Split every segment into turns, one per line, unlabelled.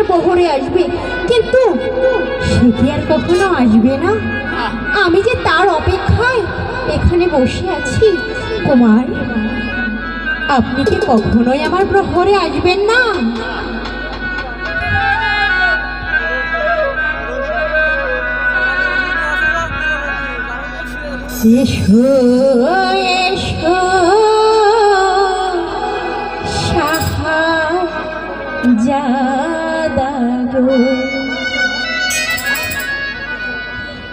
আমার বহরে আসবে। কিন্তু সে কি আর কখনো আসবে না? আমি যে তার অপেক্ষায় এখানে বসে আছি, কুমার, আপনি কি কখনোই আমার প্রহরে আসবেন না? এসো এসো। সাহা যা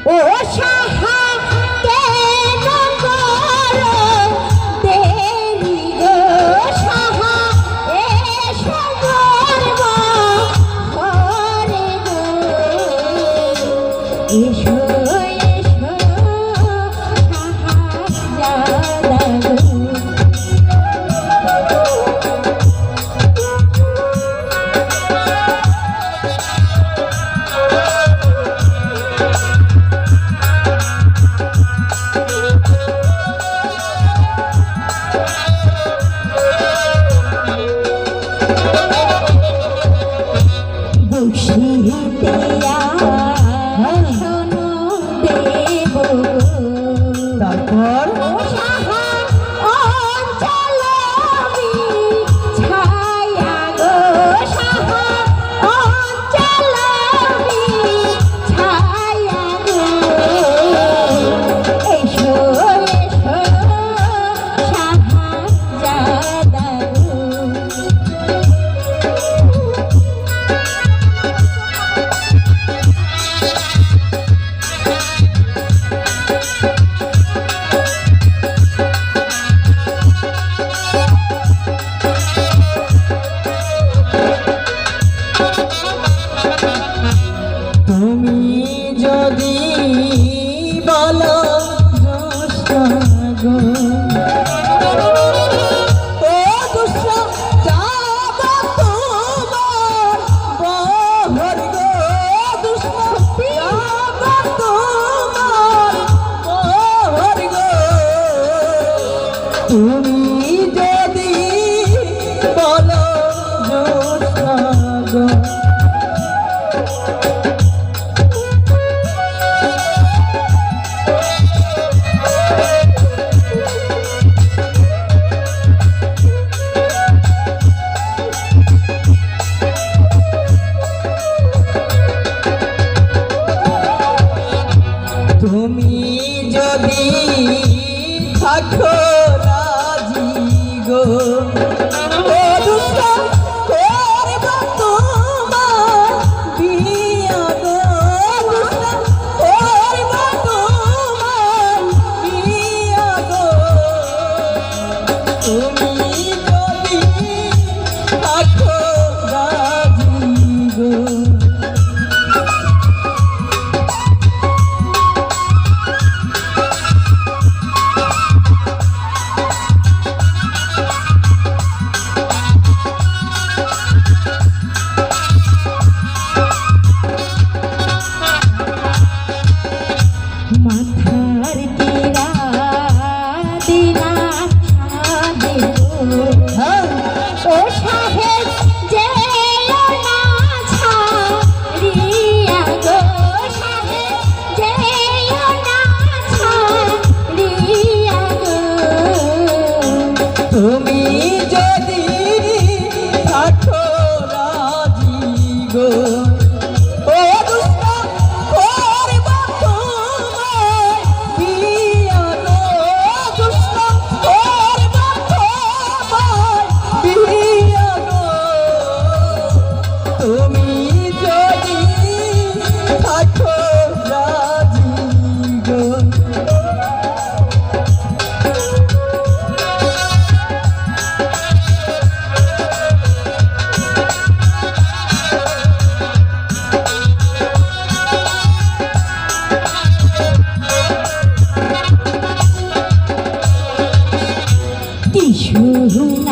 ও সাহা খুশি দিয়া শোনো দেব।
Oh! Oh juntos.